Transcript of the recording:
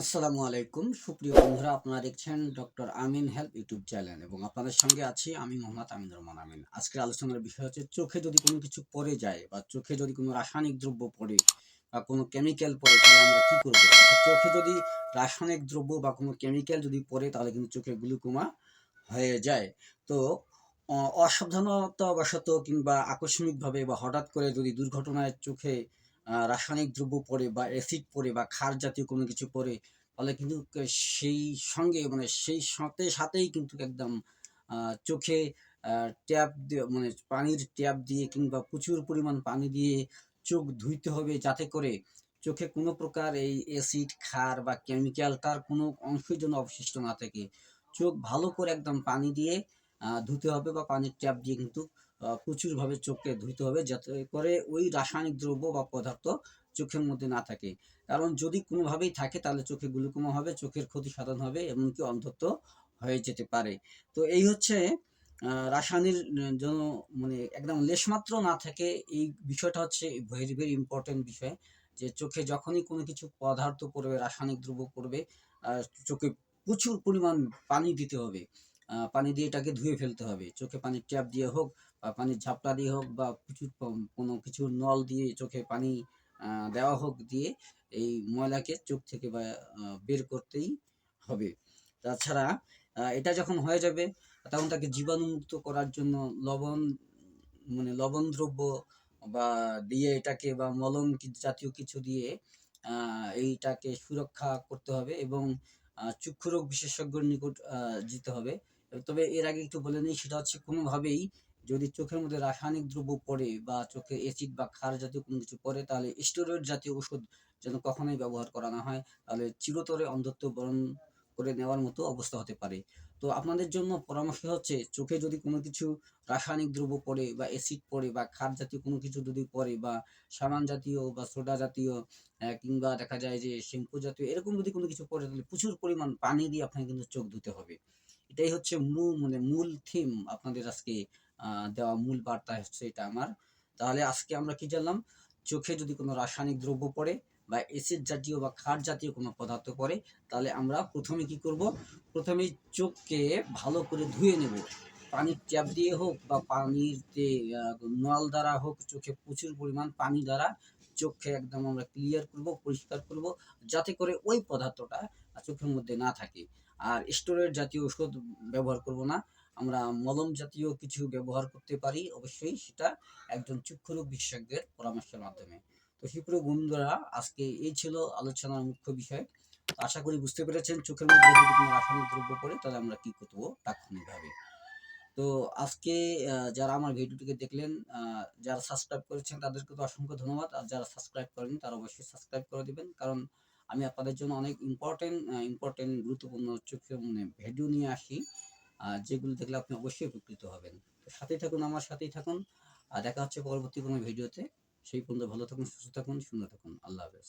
আসসালামু আলাইকুম। সুপ্রিয় বন্ধুরা, আপনারা দেখছেন doctor Amin help YouTube channel এবং আপনাদের সঙ্গে আছি আমি মোহাম্মদ আমিন রহমান আমিন। আজকের আলোচনার বিষয় হচ্ছে, চোখে যদি কোনো কিছু পড়ে যায় বা চোখে যদি কোনো রাসায়নিক দ্রব্য পড়ে বা কোনো কেমিক্যাল পড়ে, তাহলে আমরা কি করব? চোখে যদি রাসায়নিক দ্রব্য বা কোনো কেমিক্যাল যদি পড়ে, তাহলে কিন্তু চোখে গ্লুকোমা হয়ে যায়। তো অসাবধানতাবশত কিংবা আকস্মিকভাবে বা হঠাৎ করে যদি দুর্ঘটনায় চোখে রাসায়নিক দ্রব্য পড়ে বা অ্যাসিড পড়ে বা খার জাতীয় কোনো কিছু পড়ে ফলে কিন্তু সেই সঙ্গে মানে সেই সাথে সাথেই কিন্তু একদম চোখে ট্যাপ দিয়ে মানে পানির ট্যাপ দিয়ে কিংবা প্রচুর পরিমাণ পানি দিয়ে চোখ ধুইতে হবে যাতে করে চোখে কোনো প্রকার এই অ্যাসিড খার বা কেমিক্যাল তার কোনো অংশের জন্য অবশিষ্ট না থাকে। চোখ ভালো করে একদম পানি দিয়ে ধুতে হবে বা পানির ট্যাপ দিয়ে কিন্তু প্রচুরভাবে চোখকে ধুতে হবে যাতে করে ওই রাসায়নিক দ্রব্য বা পদার্থ চোখের মধ্যে না থাকে। কারণ যদি কোনোভাবেই থাকে তাহলে চোখে গ্লুকোমা হবে, চোখের ক্ষতি সাধন হবে এমনকি অন্ধত্ব হয়ে যেতে পারে। তো এই হচ্ছে রাসায়নিক যেন মানে একদম লেশমাত্র না থাকে এই বিষয়টা হচ্ছে ভেরি ভেরি ইম্পর্টেন্ট বিষয়। যে চোখে যখনই কোনো কিছু পদার্থ পড়বে, রাসায়নিক দ্রব্য পড়বে চোখে প্রচুর পরিমাণ পানি দিতে হবে। পানি দিয়ে এটাকে ধুয়ে ফেলতে হবে। চোখে পানির ট্যাপ দিয়ে হোক বা পানির ঝাপটা দিয়ে হোক বা প- কোনো কিছু নল দিয়ে চোখে পানি দেওয়া হোক দিয়ে এই ময়লাকে চোখ থেকে বা বের করতেই হবে। তাছাড়া এটা যখন হয়ে যাবে তখন তাকে জীবাণুমুক্ত করার জন্য লবণ মানে লবণ দ্রব্য বা দিয়ে এটাকে বা মলম জাতীয় কিছু দিয়ে এইটাকে সুরক্ষা করতে হবে এবং আহ, চক্ষুরোগ বিশেষজ্ঞের নিকট যেতে হবে। তবে এর আগে একটু বলে নিই, সেটা হচ্ছে কোনোভাবেই যদি চোখের মধ্যে রাসায়নিক দ্রব্য পড়ে বা চোখে অ্যাসিড বা ক্ষার জাতীয় কোনো কিছু পড়ে, তাহলে স্টেরয়েড জাতীয় ওষুধ যেন কখনোই ব্যবহার করা না হয়। তাহলে চিরতরে অন্ধত্ব বরণ করে নেওয়ার মতো অবস্থা হতে পারে। তো আপনাদের জন্য পরামর্শ হচ্ছে, চোখে যদি কোনো কিছু রাসায়নিক দ্রব্য পড়ে বা অ্যাসিড পড়ে বা ক্ষার জাতীয় কোনো কিছু যদি পড়ে বা সাবান জাতীয় বা সোডা জাতীয় কিংবা দেখা যায় যে শ্যাম্পু জাতীয়, এরকম যদি কোনো কিছু পড়ে, তাহলে প্রচুর পরিমাণ পানি দিয়ে আপনাকে কিন্তু চোখ ধুতে হবে। এটাই হচ্ছে মূল মানে মূল থিম আপনাদের আজকে দেওয়া মূল বার্তা হচ্ছে এটা আমার। তাহলে আজকে আমরা কি জানলাম? চোখে যদি কোনো রাসায়নিক দ্রব্য পড়ে বা এসিড জাতীয় বা ক্ষার জাতীয় কোনো পদার্থ পড়ে, তাহলে আমরা প্রথমে কি করব? প্রথমে চোখকে ভালো করে ধুয়ে নেব। পানির ট্যাপ দিয়ে হোক বা পানির যে নল দ্বারা হোক, চোখে প্রচুর পরিমাণ পানি দ্বারা চোখকে একদম আমরা ক্লিয়ার করব, পরিষ্কার করব, যাতে করে ওই পদার্থটা চোখের মধ্যে না থাকে। আর স্টোরের জাতীয় ওষুধ ব্যবহার করব না। আমরা মলম জাতীয় কিছু ব্যবহার করতে পারি, অবশ্যই সেটা একজন চক্ষুরোগ বিশেষজ্ঞের পরামর্শের মাধ্যমে। তো সুপ্রিয় বন্ধুরা, আজকে এই ছিল আলোচনার মুখ্য বিষয়। আশা করি বুঝতে পেরেছেন, চোখের মধ্যে যদি কোনো রাসায়নিক দ্রব্য পড়ে, তাহলে আমরা কি করব, তাৎক্ষণিকভাবে। তো আজকে যারা আমার ভিডিওটিকে দেখলেন যারা সাবস্ক্রাইব করেছেন, তাদেরকে তো অসংখ্য ধন্যবাদ। আর যারা সাবস্ক্রাইব করেন তারা অবশ্যই সাবস্ক্রাইব করে দিবেন। কারণ আমি আপনাদের জন্য অনেক ইম্পর্টেন্ট ইম্পর্টেন্ট গুরুত্বপূর্ণ চোখে মানে ভিডিও নিয়ে আসি যেগুলো দেখলে আপনি অবশ্যই উপকৃত হবেন। তো সাথেই থাকুন, আমার সাথেই থাকুন। আর দেখা হচ্ছে পরবর্তী কোনো ভিডিওতে। সেই পর্যন্ত ভালো থাকুন, সুস্থ থাকুন, সুন্দর থাকুন। আল্লাহ হাফেজ।